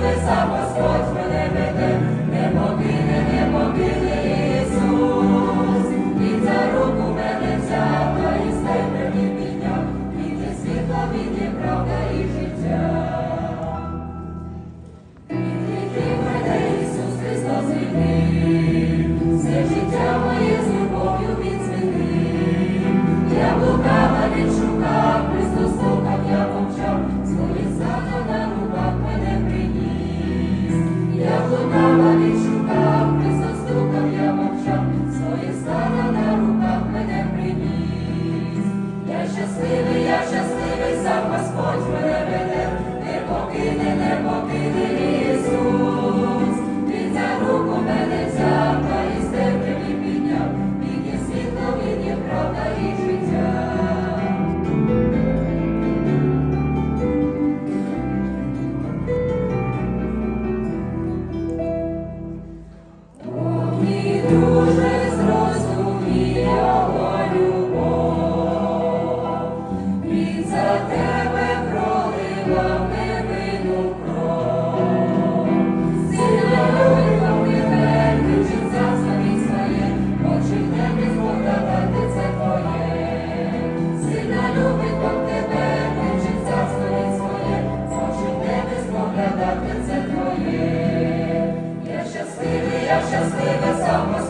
небеса щасливий, я щасливий, сам Господь мене веде, не покине, не покине Ісус. за тебе пролила невину кров. Сила тебе вчиться самі своє, очі в небі згодати це твоє. Сина любить Бог тебе, вчиться самі своє, очі в небі згодати це твоє. Я щасливий, я щасливий сам.